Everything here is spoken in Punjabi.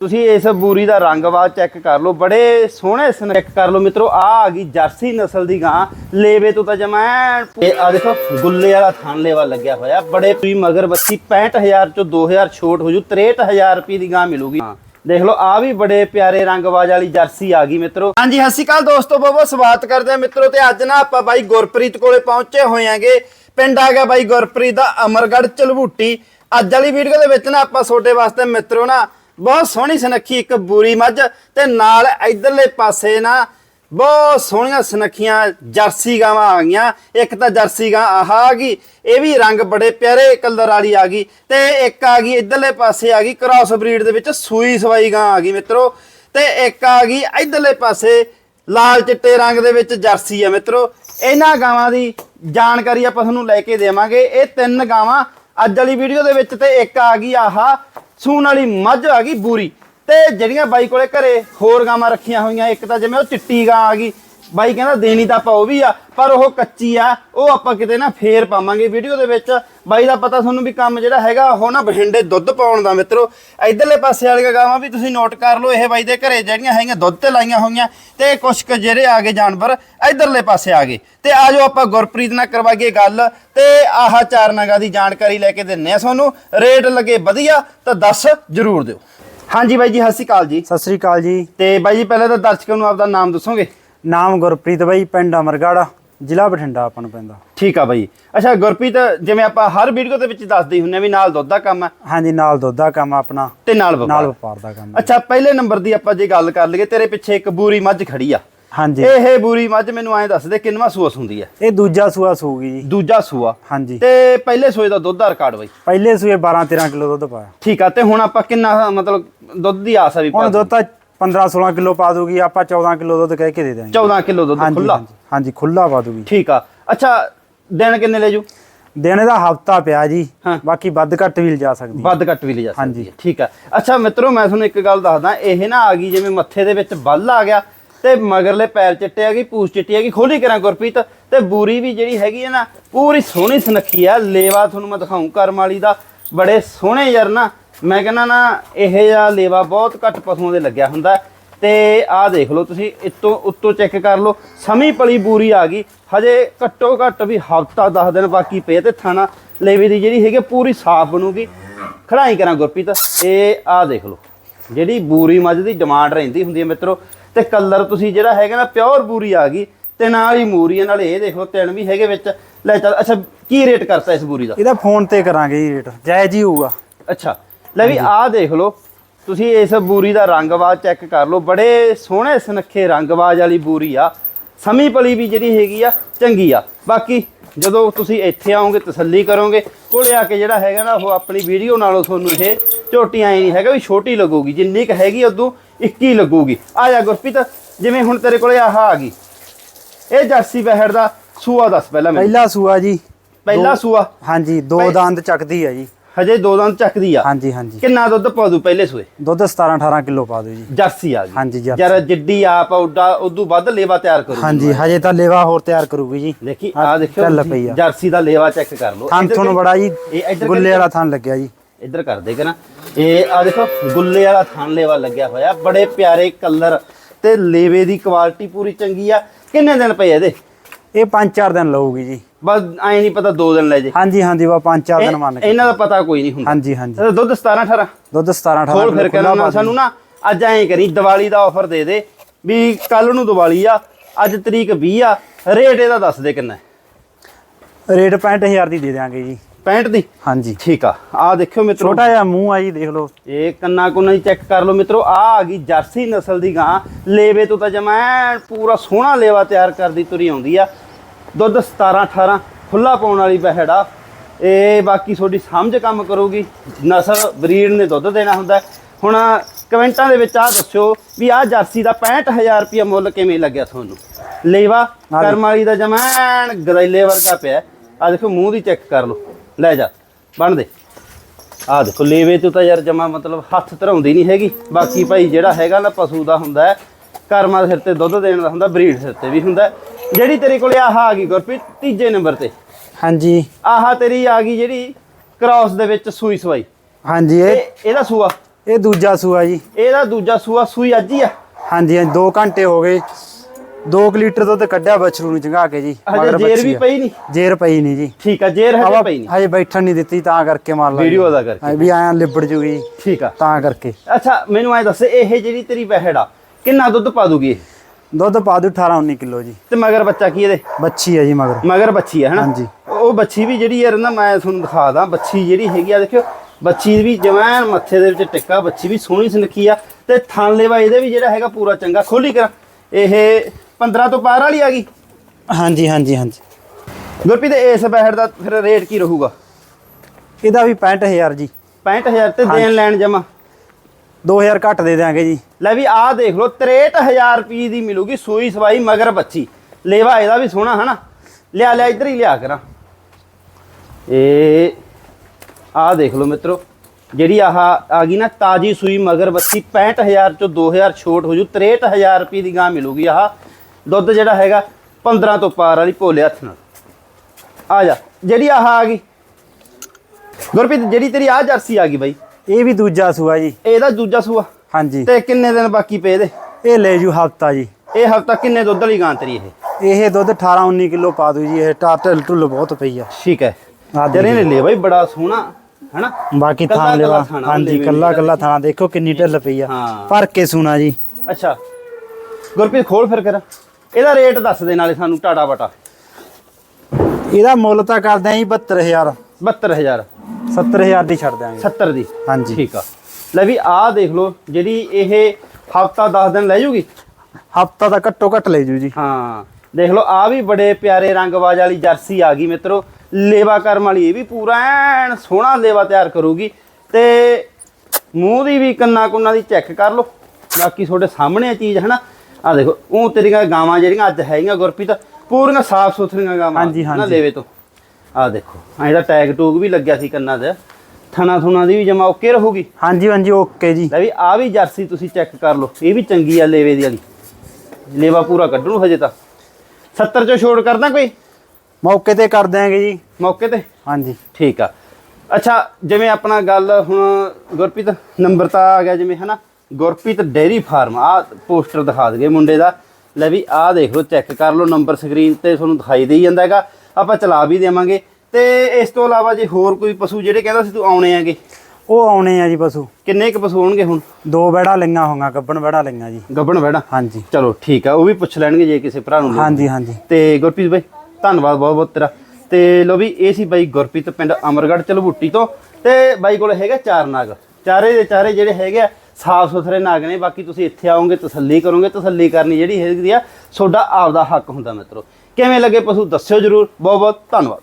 ਤੁਸੀਂ ਇਸ ਬੂਰੀ ਦਾ ਰੰਗਵਾਦ ਚੈੱਕ ਕਰ ਲਓ ਬੜੇ ਸੋਹਣੇ ਸਨ ਚੈੱਕ ਕਰ ਲਓ ਮਿੱਤਰੋ ਆ ਆ ਗਈ ਜਰਸੀ ਨਸਲ ਦੀ ਗਾਂ ਲੇਵੇ ਤੋਂ ਤਾਂ ਜਮਾ ਇਹ ਆ ਦੇਖੋ ਗੁੱਲੇ ਵਾਲਾ ਥਣ ਲੇਵਾ ਲੱਗਿਆ ਹੋਇਆ ਬੜੇ ਪੂਰੀ ਮਗਰ ਬੱਚੀ 65000 ਚੋਂ 2000 ਛੋਟ ਹੋ ਜੂ 63000 ਰੁਪਏ ਦੀ ਗਾਂ ਮਿਲੂਗੀ। ਦੇਖ ਲਓ ਆ ਵੀ ਬੜੇ ਪਿਆਰੇ ਰੰਗਵਾਜ ਵਾਲੀ ਜਰਸੀ ਆ ਗਈ ਮਿੱਤਰੋ। ਹਾਂਜੀ ਸਤਿ ਸ਼੍ਰੀ ਅਕਾਲ ਦੋਸਤੋ ਬਹੁਤ ਬਹੁਤ ਸਵਾਗਤ ਕਰਦੇ ਆ ਮਿੱਤਰੋ ਤੇ ਅੱਜ ਨਾ ਆਪਾਂ ਬਾਈ ਗੁਰਪ੍ਰੀਤ ਕੋਲੇ ਪਹੁੰਚੇ ਹੋਏ ਆਂਗੇ ਪਿੰਡ ਆ ਗਿਆ ਬਾਈ ਗੁਰਪ੍ਰੀਤ ਦਾ ਅਮਰਗੜ੍ਹ ਚਲਵੂਟੀ ਅੱਜ ਵਾਲੀ ਵੀਡੀਓ ਦੇ ਵਿੱਚ ਨਾ ਆਪਾਂ ਤੁਹਾਡੇ ਵਾਸਤੇ ਮਿੱਤਰੋ ਨਾ ਬਹੁਤ ਸੋਹਣੀ ਸੁਨੱਖੀ ਇੱਕ ਬੂਰੀ ਮੱਝ ਤੇ ਨਾਲ ਇਧਰਲੇ ਪਾਸੇ ਨਾ ਬਹੁਤ ਸੋਹਣੀਆਂ ਸੁਨੱਖੀਆਂ ਜਰਸੀ ਗਾਵਾਂ ਆ ਗਈਆਂ। ਇੱਕ ਤਾਂ ਜਰਸੀ ਗਾਂ ਆਹ ਆ ਗਈ, ਇਹ ਵੀ ਰੰਗ ਬੜੇ ਪਿਆਰੇ ਕਲਰ ਵਾਲੀ ਆ ਗਈ ਤੇ ਇੱਕ ਆ ਗਈ ਇਧਰਲੇ ਪਾਸੇ ਆ ਗਈ ਕ੍ਰਾਸ ਬਰੀਡ ਦੇ ਵਿੱਚ ਸੂਈ ਸਵਾਈ ਗਾਂ ਆ ਗਈ ਮਿੱਤਰੋ ਤੇ ਇੱਕ ਆ ਗਈ ਇਧਰਲੇ ਪਾਸੇ ਲਾਲ ਚਿੱਟੇ ਰੰਗ ਦੇ ਵਿੱਚ ਜਰਸੀ ਆ ਮਿੱਤਰੋ। ਇਹਨਾਂ ਗਾਵਾਂ ਦੀ ਜਾਣਕਾਰੀ ਆਪਾਂ ਤੁਹਾਨੂੰ ਲੈ ਕੇ ਦੇਵਾਂਗੇ। ਇਹ ਤਿੰਨ ਗਾਵਾਂ ਅੱਜ ਵਾਲੀ ਵੀਡੀਓ ਦੇ ਵਿੱਚ ਤੇ ਇੱਕ ਆ ਗਈ ਆਹਾ ਸੂਣ ਵਾਲੀ ਮੱਝ ਆ ਗਈ ਬੂਰੀ। ਤੇ ਜਿਹੜੀਆਂ ਬਾਈ ਕੋਲੇ ਘਰੇ ਹੋਰ ਗਾਵਾਂ ਰੱਖੀਆਂ ਹੋਈਆਂ, ਇੱਕ ਤਾਂ ਜਿਵੇਂ ਉਹ ਚਿੱਟੀ ਗਾਂ ਆ ਗਈ ਬਾਈ ਕਹਿੰਦਾ ਦੇਣੀ ਤਾਂ ਆਪਾਂ ਉਹ ਵੀ ਆ ਪਰ ਉਹ ਕੱਚੀ ਆ ਉਹ ਆਪਾਂ ਕਿਤੇ ਨਾ ਫੇਰ ਪਾਵਾਂਗੇ ਵੀਡੀਓ ਦੇ ਵਿੱਚ। ਬਾਈ ਦਾ ਪਤਾ ਤੁਹਾਨੂੰ ਵੀ ਕੰਮ ਜਿਹੜਾ ਹੈਗਾ ਉਹ ਨਾ ਬਠਿੰਡੇ ਦੁੱਧ ਪਾਉਣ ਦਾ ਮਿੱਤਰੋ। ਇਧਰਲੇ ਪਾਸੇ ਵਾਲੀਆਂ ਗਾਵਾਂ ਵੀ ਤੁਸੀਂ ਨੋਟ ਕਰ ਲਓ ਇਹ ਬਾਈ ਦੇ ਘਰੇ ਜਿਹੜੀਆਂ ਹੈਗੀਆਂ ਦੁੱਧ ਤੇ ਲਾਈਆਂ ਹੋਈਆਂ ਤੇ ਕੁਛ ਕੁ ਜਿਹੜੇ ਆ ਗਏ ਜਾਨਵਰ ਇਧਰਲੇ ਪਾਸੇ ਆ ਗਏ। ਤੇ ਆਜੋ ਆਪਾਂ ਗੁਰਪ੍ਰੀਤ ਨਾਲ ਕਰਵਾਈਏ ਗੱਲ ਤੇ ਆਹ ਚਾਰ ਨਗਾਂ ਦੀ ਜਾਣਕਾਰੀ ਲੈ ਕੇ ਦਿੰਨੇ ਆ ਤੁਹਾਨੂੰ। ਰੇਟ ਲੱਗੇ ਵਧੀਆ ਤਾਂ ਦੱਸ ਜਰੂਰ ਦਿਓ। ਹਾਂਜੀ ਬਾਈ ਜੀ ਸਤਿ ਸ਼੍ਰੀ ਅਕਾਲ ਜੀ। ਸਤਿ ਸ੍ਰੀ ਅਕਾਲ ਜੀ। ਤੇ ਬਾਈ ਜੀ ਪਹਿਲਾਂ ਤਾਂ ਦਰਸ਼ਕਾਂ ਨੂੰ ਆਪਦਾ ਨਾਮ ਦੱਸੋਗੇ? ਨਾਮ ਗੁਰਪ੍ਰੀਤ ਬਾਈ ਪਿੰਡ ਅਮਰਗੜ੍ਹ ਜ਼ਿਲ੍ਹਾ ਬਠਿੰਡਾ ਆਪਾਂ ਨੂੰ ਪੈਂਦਾ। ਠੀਕ ਆ ਬਾਈ। ਅੱਛਾ ਗੁਰਪ੍ਰੀਤ ਜਿਵੇਂ ਆਪਾਂ ਹਰ ਵੀਡੀਓ ਦੇ ਵਿੱਚ ਦੱਸਦੇ ਹੁੰਨੇ ਆ ਵੀ ਨਾਲ ਦੁੱਧ ਦਾ ਕੰਮ ਹੈ ਹਾਂਜੀ ਨਾਲ ਦੁੱਧ ਦਾ ਕੰਮ ਆਪਣਾ। ਤੇ ਨਾਲ ਵਪਾਰ। ਨਾਲ ਵਪਾਰ ਦਾ ਕੰਮ ਅੱਛਾ ਪਹਿਲੇ ਨੰਬਰ ਦੀ ਆਪਾਂ ਜੇ ਗੱਲ ਕਰ ਲਈਏ ਤੇਰੇ ਪਿੱਛੇ ਇੱਕ ਬੂਰੀ ਮੱਝ ਖੜੀ ਆ। ਹਾਂਜੀ। ਇਹ ਬੂਰੀ ਮੱਝ ਮੈਨੂੰ ਐਂ ਦੱਸ ਦੇ ਕਿੰਨਵਾ ਸੂਆ ਹੁੰਦੀ ਹੈ ਇਹ ਦੂਜਾ ਸੂਆ ਸੂਗੀ ਜੀ। ਦੂਜਾ ਸੂਆ। ਹਾਂਜੀ। ਤੇ ਪਹਿਲੇ ਸੂਏ ਦਾ ਦੁੱਧ ਦਾ ਰਿਕਾਰਡ ਬਾਈ? ਪਹਿਲੇ ਸੂਏ 12 13 ਕਿਲੋ ਦੁੱਧ ਪਾਇਆ। ਠੀਕ ਆ ਤੇ ਹੁਣ ਆਪਾਂ ਕਿੰਨਾ ਮਤਲਬ ਦੁੱਧ ਦੀ ਆਸ ਆ ਵੀ ਹੁਣ ਦੁੱਧ ਤਾਂ 15 16 ਕਿਲੋ ਪਾ ਦੂਗੀ ਆਪਾਂ 14 ਕਿਲੋ ਦੁੱਧ ਕਹਿ ਕੇ ਦੇ ਦਾਂਗੇ 14 ਕਿਲੋ ਦੁੱਧ ਹਾਂਜੀ ਖੁੱਲਾ ਹਾਂਜੀ, ਹਾਂਜੀ ਖੁੱਲਾ ਪਾ ਦੂਗੀ। ਠੀਕ ਆ। ਅੱਛਾ ਦਿਨ ਕਿੰਨੇ ਲੈ ਜੂ? ਦਿਨ ਦਾ ਹਫਤਾ ਪਿਆ ਜੀ। ਹਾਂ। ਬਾਕੀ ਵੱਧ ਘੱਟ ਵੀ ਲਿਜਾ ਸਕਦੀ। ਵੱਧ ਘੱਟ ਵੀ ਲੈ ਜਾ ਸਕਦੀ ਹਾਂਜੀ। ਹੈ। ਠੀਕ ਆ। ਅੱਛਾ ਮਿੱਤਰੋ ਮੈਂ ਤੁਹਾਨੂੰ ਇੱਕ ਗੱਲ ਦੱਸਦਾ ਇਹ ਨਾ ਆ ਗਈ ਜਿਵੇਂ ਮੱਥੇ ਦੇ ਵਿੱਚ ਬੱਲ ਆ ਗਿਆ ਤੇ ਮਗਰਲੇ ਪੈਰ ਚਿੱਟੇ ਆ ਗਈ ਪੂਛ ਚਿੱਟੀ ਆ ਗਈ ਖੋਲੀ ਕਰਾਂ ਗੁਰਪ੍ਰੀਤ। ਤੇ ਬੂਰੀ ਵੀ ਜਿਹੜੀ ਹੈਗੀ ਹੈ ਨਾ ਪੂਰੀ ਸੋਹਣੀ ਸੁਨੱਖੀ ਆ। ਲੇਵਾ ਤੁਹਾਨੂੰ ਮੈਂ ਦਿਖਾਉਂ ਕਰਮ ਵਾਲੀ ਦਾ। ਬੜੇ ਸੋਹਣੇ ਯਾਰ ਨਾ ਮੈਂ ਕਹਿੰਦਾ ਨਾ ਇਹ ਜਿਹਾ ਲੇਵਾ ਬਹੁਤ ਘੱਟ ਪਸ਼ੂਆਂ ਦੇ ਲੱਗਿਆ ਹੁੰਦਾ। ਤੇ ਆਹ ਦੇਖ ਲਓ ਤੁਸੀਂ ਇੱਤੋਂ ਉੱਤੋਂ ਚੈੱਕ ਕਰ ਲਓ ਸਮੀ ਪਲੀ ਬੂਰੀ ਆ ਗਈ। ਹਜੇ ਘੱਟੋ ਘੱਟ ਵੀ ਹਫਤਾ 10 ਦਿਨ ਬਾਕੀ ਪਏ ਤੇ ਥਾਣਾ ਲੇਵੇ ਦੀ ਜਿਹੜੀ ਹੈਗੀ ਪੂਰੀ ਸਾਫ਼ ਬਣੂਗੀ। ਖੜਾਈ ਕਰਾਂ ਗੁਰਪ੍ਰੀਤ ਇਹ ਆਹ ਦੇਖ ਲਓ ਜਿਹੜੀ ਬੂਰੀ ਮੱਝ ਦੀ ਡਿਮਾਂਡ ਰਹਿੰਦੀ ਹੁੰਦੀ ਹੈ ਮਿੱਤਰੋ। ਤੇ ਕਲਰ ਤੁਸੀਂ ਜਿਹੜਾ ਹੈਗਾ ਨਾ ਪਿਓਰ ਬੂਰੀ ਆ ਗਈ। ਤੇ ਨਾਲ ਹੀ ਮੂਰੀ ਆ, ਨਾਲ ਇਹ ਦੇਖੋ ਤਿੰਨ ਵੀ ਹੈਗੇ ਵਿੱਚ। ਲੈ ਚੱਲ ਅੱਛਾ ਕੀ ਰੇਟ ਕਰਤਾ ਇਸ ਬੂਰੀ ਦਾ? ਇਹਦਾ ਫੋਨ ਤੇ ਕਰਾਂਗੇ ਜੀ ਰੇਟ ਜਾਇਜ਼ ਹੀ ਹੋਊਗਾ। ਅੱਛਾ। ਲੈ ਵੀ ਆਹ ਦੇਖ ਲਓ ਤੁਸੀਂ ਇਸ ਬੂਰੀ ਦਾ ਰੰਗਵਾਜ ਚੈੱਕ ਕਰ ਲਓ ਬੜੇ ਸੋਹਣੇ ਸੁਨੱਖੇ ਰੰਗਵਾਜ ਵਾਲੀ ਬੂਰੀ ਆ। ਸਮੀ ਪਲੀ ਵੀ ਜਿਹੜੀ ਹੈਗੀ ਆ ਚੰਗੀ ਆ। ਬਾਕੀ ਜਦੋਂ ਤੁਸੀਂ ਇੱਥੇ ਆਓਗੇ ਤਸੱਲੀ ਕਰੋਗੇ ਕੋਲੇ ਆ ਕੇ ਜਿਹੜਾ ਹੈਗਾ ਨਾ ਉਹ ਆਪਣੀ ਵੀਡੀਓ ਨਾਲੋਂ ਤੁਹਾਨੂੰ ਇਹ ਝੋਟੀ ਐ ਨਹੀਂ ਹੈਗਾ ਵੀ ਛੋਟੀ ਲੱਗੂਗੀ ਜਿੰਨੀ ਕ ਹੈਗੀ ਉਦੋਂ 21 ਲੱਗੂਗੀ। ਆ ਜਾ ਗੁਰਪ੍ਰੀਤ ਜਿਵੇਂ ਹੁਣ ਤੇਰੇ ਕੋਲੇ ਆਹ ਆ ਗਈ। ਇਹ ਜਰਸੀ ਬਹਿੜ ਦਾ ਸੂਆ ਦੱਸ ਪਹਿਲਾਂ ਮੈਨੂੰ। ਪਹਿਲਾ ਸੂਆ ਜੀ। ਪਹਿਲਾ ਸੂਆ। ਹਾਂਜੀ ਦੋ ਦੰਦ ਚੱਕਦੀ ਹੈ ਜੀ। ਹਜੇ ਦੋ ਦੰਦ ਚੱਕਦੀ ਆ। ਹਾਂਜੀ ਹਾਂਜੀ। ਕਿੰਨਾ ਦੁੱਧ ਪਾ ਦੂ ਪਹਿਲੇ ਸੂਏ? ਦੁੱਧ 17 18 ਕਿਲੋ ਪਾ ਦਿਓ ਜੀ। ਜਰਸੀ ਆ ਗਈ। ਹਾਂਜੀ, ਜਰਸੀ। ਜਰ ਜਿੱਡੀ ਆਪ ਉੱਡਾ ਉਦੋਂ ਵੱਧ ਲੇਵਾ ਤਿਆਰ ਕਰੂ ਹਾਂਜੀ ਹਜੇ ਤਾਂ ਲੇਵਾ ਹੋਰ ਤਿਆਰ ਕਰੂਗੀ ਜੀ। ਦੇਖੀ ਆ ਦੇਖਿਓ ਚੱਲ ਪਈ ਆ। ਜਰਸੀ ਦਾ ਲੇਵਾ ਚੈੱਕ ਕਰ ਲਓ। ਥਣ ਥੁਣ ਬੜਾ ਜੀ ਇਹ ਇੱਧਰ ਗੁੱਲੇ ਵਾਲਾ ਥਣ ਲੱਗਿਆ ਜੀ। ਇੱਧਰ ਕਰ ਦੇ ਕਰਾਂ ਇਹ ਆ ਦੇਖੋ ਗੁੱਲੇ ਵਾਲਾ ਥਣ ਲੇਵਾ ਲੱਗਿਆ ਹੋਇਆ। ਬੜੇ ਪਿਆਰੇ ਕਲਰ ਤੇ ਲੇਵੇ ਦੀ ਕੁਆਲਿਟੀ ਪੂਰੀ ਚੰਗੀ ਆ। ਕਿੰਨੇ ਦਿਨ ਪਏ ਇਹਦੇ? ਇਹ 5-4 ਦਿਨ ਲਊਗੀ ਜੀ। ਬਸ ਐ ਨਹੀਂ ਪਤਾ ਦੋ ਦਿਨ ਲੈ ਜੇ। ਹਾਂਜੀ ਹਾਂਜੀ ਵਾ 5-4 ਦਿਨ ਮੰਨ ਕੇ ਇਹਨਾਂ ਦਾ ਪਤਾ ਕੋਈ ਨਹੀਂ ਹੁੰਦਾ। ਹਾਂਜੀ ਹਾਂਜੀ। ਇਹਦਾ ਦੁੱਧ 17 18 ਦੁੱਧ 17 18 ਖੋਲ ਫਿਰ ਕਹਿੰਦਾ ਸਾਨੂੰ ਨਾ ਅੱਜ ਐਂ ਕਰੀ ਦੀਵਾਲੀ ਦਾ ਆਫਰ ਦੇ ਦੇ ਵੀ ਕੱਲ ਨੂੰ ਦੀਵਾਲੀ ਆ ਅੱਜ ਤਰੀਕ 20 ਆ ਰੇਟ ਇਹਦਾ ਦੱਸ ਦੇ ਕਿੰਨਾ ਰੇਟ 65000 ਦੀ ਦੇ ਦਿਆਂਗੇ ਜੀ। 65 ਦੀ? ਹਾਂਜੀ। ਠੀਕ ਆ। ਆ ਦੇਖਿਓ ਮਿੱਤਰੋ। ਛੋਟਾ ਜਿਹਾ ਮੂੰਹ ਆ ਜੀ ਦੇਖ ਲਓ। ਇਹ ਕੰਨਾ ਕੁੰਨਾ ਹੀ ਚੈੱਕ ਕਰ ਲਓ ਮਿੱਤਰੋ। ਆ ਆ ਗਈ ਜਰਸੀ ਨਸਲ ਦੀ ਗਾਂ। ਲੇਵੇ ਤੋਂ ਤਾਂ ਜਮਾ ਐਨ ਪੂਰਾ ਸੋਹਣਾ ਲੇਵਾ ਤਿਆਰ ਕਰਦੀ ਤੁਰੀ ਆਉਂਦੀ ਆ। ਦੁੱਧ 17 18 ਖੁੱਲਾ ਪਾਉਣ ਵਾਲੀ ਬਹਿੜਾ ਇਹ ਬਾਕੀ ਤੁਹਾਡੀ ਸਮਝ ਕੰਮ ਕਰੂਗੀ। ਨਸਲ ਬਰੀਡ ਨੇ ਦੁੱਧ ਦੇਣਾ ਹੁੰਦਾ। ਹੁਣ ਕਮੈਂਟਾਂ ਦੇ ਵਿੱਚ ਆ ਦੱਸਿਓ ਵੀ ਆ ਜਰਸੀ ਦਾ 65000 ਰੁਪਇਆ ਮੁੱਲ ਕਿਵੇਂ ਲੱਗਿਆ ਤੁਹਾਨੂੰ? ਲੇਵਾ। ਕਰਮ ਵਾਲੀ ਦਾ ਜਮਾ ਐਨ ਗਦੈਲੇ ਵਰਗਾ ਪਿਆ ਆ ਦੇਖੋ ਮੂੰਹ ਦੀ ਚੈੱਕ ਕਰ ਲਓ। ਲੈ ਜਾ ਬਣ ਦੇ। ਆ ਦੇਖੋ ਲੇਵੇ ਤੋਂ ਤਾਂ ਯਾਰ ਜਮਾ ਮਤਲਬ ਹੱਥ ਧਰਾਉਂਦੀ ਨਹੀਂ ਹੈਗੀ। ਬਾਕੀ ਭਾਈ ਜਿਹੜਾ ਹੈਗਾ ਨਾ ਪਸ਼ੂ ਦਾ ਹੁੰਦਾ ਹੈ। ਕਰਮਾਂ ਸਿਰ ਤੇ ਦੁੱਧ ਦੇਣ ਦਾ ਹੁੰਦਾ ਬਰੀਡ ਸਿਰ ਤੇ ਵੀ ਹੁੰਦਾ। ਜਿਹੜੀ ਤੇਰੇ ਕੋਲੇ ਆਹ ਆ ਗਈ ਗੁਰਪ੍ਰੀਤ ਤੀਜੇ ਨੰਬਰ ਤੇ। ਹਾਂਜੀ। ਆਹ ਤੇਰੀ ਆ ਗਈ ਜਿਹੜੀ ਕ੍ਰਾਸ ਦੇ ਵਿੱਚ ਸੂਈ ਸਵਾਈ। ਹਾਂਜੀ ਇਹ ਇਹ ਇਹਦਾ ਸੂਆ। ਇਹ ਦੂਜਾ ਸੂਆ ਜੀ। ਇਹਦਾ ਦੂਜਾ ਸੂਆ ਸੂਈ ਅੱਜ ਹੀ ਆ। ਹਾਂਜੀ ਹਾਂਜੀ 2 ਘੰਟੇ ਹੋ ਗਏ। 2 ਲੀਟਰ ਦੁੱਧ ਕੱਢਿਆ ਬਛਰੂ ਨੂੰ ਚੰਗਾ ਕੇ ਜੀ ਹਜੇ ਜੇਰ ਵੀ। ਪਈ ਨਹੀਂ? ਜੇਰ ਪਈ ਨਹੀਂ ਜੀ। ਠੀਕ ਆ ਜੇਰ ਹਜੇ ਪਈ ਨਹੀਂ? ਹਜੇ ਬੈਠਣ ਨਹੀਂ ਦਿੱਤੀ ਤਾਂ ਕਰਕੇ ਮੰਨ ਲਾ ਵੀਡੀਓ ਦਾ ਕਰਕੇ। ਵੀ ਆਇਆ ਲਿਬੜ ਜੂਗੀ। ਠੀਕ ਆ। ਤਾਂ ਕਰਕੇ। ਅੱਛਾ ਮੈਨੂੰ ਐ ਦੱਸ ਇਹ ਜਿਹੜੀ ਤੇਰੀ ਵਹਿੜ ਆ ਕਿੰਨਾ ਦੁੱਧ ਪਾ ਦੂਗੀ ਇਹ? ਦੁੱਧ ਪਾ ਦੂ 18 19 ਕਿਲੋ ਜੀ। ਤੇ ਮਗਰ ਬੱਚਾ ਕੀ ਇਹਦੇ? ਬੱਚੀ ਹੈ ਜੀ ਮਗਰ। ਮਗਰ ਬੱਚੀ ਹੈ ਹਨਾ? ਹਾਂਜੀ। ਉਹ ਬੱਚੀ ਵੀ ਜਿਹੜੀ ਯਾਰ ਨਾ ਮੈਂ ਤੁਹਾਨੂੰ ਦਿਖਾ ਦਾਂ ਬੱਚੀ ਜਿਹੜੀ ਹੈਗੀ ਆ ਦੇਖਿਓ ਬੱਚੀ ਵੀ ਜਵਾਨ ਮੱਥੇ ਦੇ ਵਿੱਚ ਟਿੱਕਾ ਬੱਚੀ ਵੀ ਸੋਹਣੀ ਸੁਨੱਖੀ ਆ। ਤੇ ਥਣ ਲੇਵਾ ਇਹਦੇ ਵੀ ਜਿਹੜਾ ਹੈਗਾ ਪੂਰਾ ਚੰਗਾ। ਖੋਲੀ ਕਰ। ਇਹ 15 ਤੋਂ ਪਾਰ ਵਾਲੀ ਆ ਗਈ? ਹਾਂਜੀ ਹਾਂਜੀ ਹਾਂਜੀ। ਗੁਰਪ੍ਰੀਤ ਇਸ ਬਹਿੜ ਦਾ ਫਿਰ ਰੇਟ ਕੀ ਰਹੂਗਾ? ਇਹਦਾ ਵੀ 65000 ਜੀ। 65000 ਤੇ ਦੇਣ ਲੈਣ ਜਮਾ 2000 ਘੱਟ ਦੇ ਦਿਆਂਗੇ ਜੀ। ਲੈ ਵੀ ਆਹ ਦੇਖ ਲਓ 63000 ਰੁਪਏ ਦੀ ਮਿਲੂਗੀ ਸੂਈ ਸਵਾਈ ਮਗਰ ਬੱਚੀ। ਲੇਵਾ ਇਹਦਾ ਵੀ ਸੋਹਣਾ, ਹਨਾ? ਲਿਆ ਲਿਆ, ਇੱਧਰ ਹੀ ਲਿਆ ਕਰਾਂ। ਇਹ ਆਹ ਦੇਖ ਲਓ ਮਿੱਤਰੋ, ਜਿਹੜੀ ਆਹ ਆ ਗਈ ਨਾ ਤਾਜੀ ਸੂਈ ਮਗਰ ਬੱਚੀ 65000 ਚੋਂ 2000 ਛੋਟ ਹੋ ਜੂ। 63000 ਰੁਪਏ ਦੀ ਗਾਂ ਮਿਲੂਗੀ ਆਹ। ਦੁੱਧ ਜਿਹੜਾ ਹੈਗਾ 15 ਤੋਂ ਪਾਰ ਵਾਲੀ ਭੋਲੇ ਹੱਥ ਨਾਲ। ਆ ਜਾ, ਜਿਹੜੀ ਆਹ ਆ ਗਈ। ਗੁਰਪ੍ਰੀਤ, ਜਿਹੜੀ ਤੇਰੀ ਆਹ ਜਰਸੀ ਆ ਗਈ ਬਾਈ। ਇਹ ਵੀ ਦੂਜਾ ਸੂਆ ਜੀ। ਇਹਦਾ ਦੂਜਾ ਸੂਆ? ਹਾਂਜੀ। ਤੇ ਕਿੰਨੇ ਦਿਨ ਬਾਕੀ ਪਏ ਦੇ ਇਹ ਲੈ ਜੂ ਹਫਤਾ ਜੀ। ਇਹ ਹਫਤਾ ਕਿੰਨੇ ਦੁੱਧ ਵਾਲੀ ਗਾਂ ਤੇਰੀ ਇਹ? ਇਹ ਦੁੱਧ 18 19 ਕਿਲੋ ਪਾ ਦੂ ਜੀ। ਇਹ ਟਾਟਲ ਟੁੱਲ ਬਹੁਤ ਪਈ ਆ। ਠੀਕ ਹੈ। ਜਰੇ ਨੇ ਲੈ ਬਾਈ ਬੜਾ ਸੋਹਣਾ ਹੈਨਾ? ਬਾਕੀ ਥਾਂ ਲੈਵਾ। ਹਾਂਜੀ ਕੱਲਾ ਕੱਲਾ ਥਾਂ ਦੇਖੋ ਕਿੰਨੀ ਢਿੱਲ ਪਈ ਆ। ਭਰ ਕੇ ਸੂਣਾ ਜੀ। ਅੱਛਾ। ਗੁਰਪ੍ਰੀਤ ਖੋਲ ਫਿਰ ਕਰ। ਇਹਦਾ ਰੇਟ ਦੱਸ ਦੇ ਨਾਲੇ ਸਾਨੂੰ ਟਾੜਾ ਬਟਾ ਇਹਦਾ ਮੁੱਲ ਤਾਂ ਕਰਦੇ ਆਂ ਜੀ 72000 72000 70000 ਦੀ ਛੱਡ ਦਿਆਂਗੇ। 70 ਦੀ? ਹਾਂਜੀ। ਠੀਕ ਆ। ਲੈ ਵੀ ਆਹ ਦੇਖ ਲਓ ਜਿਹੜੀ ਇਹ ਹਫਤਾ 10 ਦਿਨ ਲੈ ਜੂਗੀ? ਹਫਤਾ ਤਾਂ ਘੱਟੋ ਘੱਟ ਲੈ ਜੂ ਜੀ। ਹਾਂ। ਦੇਖ ਲਓ ਆ ਵੀ ਬੜੇ ਪਿਆਰੇ ਰੰਗਬਾਜ ਵਾਲੀ ਜਰਸੀ ਆ ਗਈ ਮਿੱਤਰੋ। ਲੇਵਾ ਕਰਮ ਵਾਲੀ ਇਹ ਵੀ ਪੂਰਾ ਐਨ ਸੋਹਣਾ ਲੇਵਾ ਤਿਆਰ ਕਰੂਗੀ। ਤੇ ਮੂੰਹ ਦੀ ਵੀ ਕੰਨਾ ਕੁੰਨਾ ਦੀ ਚੈੱਕ ਕਰ ਲਓ। ਬਾਕੀ ਤੁਹਾਡੇ ਸਾਹਮਣੇ ਆ ਚੀਜ਼ ਹਨਾ? ਆ ਦੇਖੋ ਉਹ ਤੇਰੀਆਂ ਗਾਵਾਂ ਜਿਹੜੀਆਂ ਅੱਜ ਹੈਗੀਆਂ ਗੁਰਪ੍ਰੀਤ ਪੂਰੀਆਂ ਸਾਫ਼ ਸੁਥਰੀਆਂ ਗਾਵਾਂ ਹਾਂਜੀ, ਹਨਾ ਹਾਂਜੀ। ਲੇਵੇ ਤੋਂ। ਆ ਦੇਖੋ ਆ ਇਹਦਾ ਟੈਗ ਟੂਗ ਵੀ ਲੱਗਿਆ ਸੀ ਕੰਨਾਂ ਤੇ। ਥਣਾ ਥੁਣਾ ਦੀ ਵੀ ਜਮਾ ਓਕੇ ਰਹੂਗੀ। ਹਾਂਜੀ ਹਾਂਜੀ ਓਕੇ ਜੀ। ਲੈ ਵੀ ਆ ਵੀ ਜਰਸੀ ਤੁਸੀਂ ਚੈੱਕ ਕਰ ਲਓ ਇਹ ਵੀ ਚੰਗੀ ਆ ਲੇਵੇ ਦੀ ਵਾਲੀ। ਲੇਵਾ ਪੂਰਾ ਕੱਢਣ ਨੂੰ ਹਜੇ ਤਾਂ। 70 ਚੋਂ ਛੋੜ ਕਰਦਾ ਕੋਈ? ਮੌਕੇ ਤੇ ਕਰ ਦਿਆਂਗੇ ਜੀ। ਮੌਕੇ ਤੇ? ਹਾਂਜੀ। ਠੀਕ ਆ। ਅੱਛਾ ਜਿਵੇਂ ਆਪਣਾ ਗੱਲ ਹੁਣ ਗੁਰਪ੍ਰੀਤ ਨੰਬਰ ਤਾਂ ਆ ਗਿਆ ਜਿਵੇਂ ਹਨਾ? ਗੁਰਪ੍ਰੀਤ ਡੇਰੀ ਫਾਰਮ ਆ ਪੋਸਟਰ ਦਿਖਾ ਦਗੇ ਮੁੰਡੇ ਦਾ। ਲੈ ਵੀ ਆਹ ਦੇਖ ਲਓ ਚੈੱਕ ਕਰ ਲਓ ਨੰਬਰ ਸਕਰੀਨ ਤੇ ਤੁਹਾਨੂੰ ਦਿਖਾਈ ਦੇਈ ਜਾਂਦਾ ਹੈਗਾ। ਆਪਾਂ ਚਲਾ ਵੀ ਦੇਵਾਂਗੇ। ਤੇ ਇਸ ਤੋਂ ਇਲਾਵਾ ਜੇ ਹੋਰ ਕੋਈ ਪਸ਼ੂ ਜਿਹੜੇ ਕਹਿੰਦਾ ਸੀ ਤੂੰ ਆਉਣੇ ਆਗੇ? ਉਹ ਆਉਣੇ ਆ ਜੀ ਪਸ਼ੂ। ਕਿੰਨੇ ਕੁ ਪਸ਼ੂ ਹੋਣਗੇ ਹੁਣ? ਦੋ ਬੈੜਾ ਲਈਆਂ ਹੋਗਾ ਗੱਬਣ ਬੈੜਾ ਲਈਆਂ ਜੀ। ਗੱਬਣ ਵੜਾ? ਹਾਂਜੀ। ਚਲੋ ਠੀਕ ਆ ਉਹ ਵੀ ਪੁੱਛ ਲੈਣਗੇ ਜੇ ਕਿਸੇ ਭਰਾ ਨੂੰ। ਹਾਂਜੀ ਹਾਂਜੀ। ਤੇ ਗੁਰਪ੍ਰੀਤ ਬਾਈ ਧੰਨਵਾਦ ਬਹੁਤ ਬਹੁਤ ਤੇਰਾ। ਤੇ ਲੋ ਵੀ ਇਹ ਸੀ ਬਾਈ ਗੁਰਪ੍ਰੀਤ ਪਿੰਡ ਅਮਰਗੜ੍ਹ ਚਲਬੁੱਟੀ ਤੋਂ। ਤੇ ਬਾਈ ਕੋਲ ਹੈਗਾ ਚਾਰ ਨਾਗ। ਚਾਰੇ ਦੇ ਚਾਰੇ ਜਿਹੜੇ ਹੈਗੇ ਆ ਸਾਫ਼ ਸੁਥਰੇ ਨਾਗ ਨੇ। ਬਾਕੀ ਤੁਸੀਂ ਇੱਥੇ ਆਓਗੇ ਤਸੱਲੀ ਕਰੋਗੇ। ਤਸੱਲੀ ਕਰਨੀ ਜਿਹੜੀ ਹੈਗੀ ਆ ਤੁਹਾਡਾ ਆਪਦਾ ਹੱਕ ਹੁੰਦਾ ਮਿੱਤਰੋ। ਕਿਵੇਂ ਲੱਗੇ ਪਸ਼ੂ ਦੱਸਿਓ ਜਰੂਰ। ਬਹੁਤ ਬਹੁਤ ਧੰਨਵਾਦ।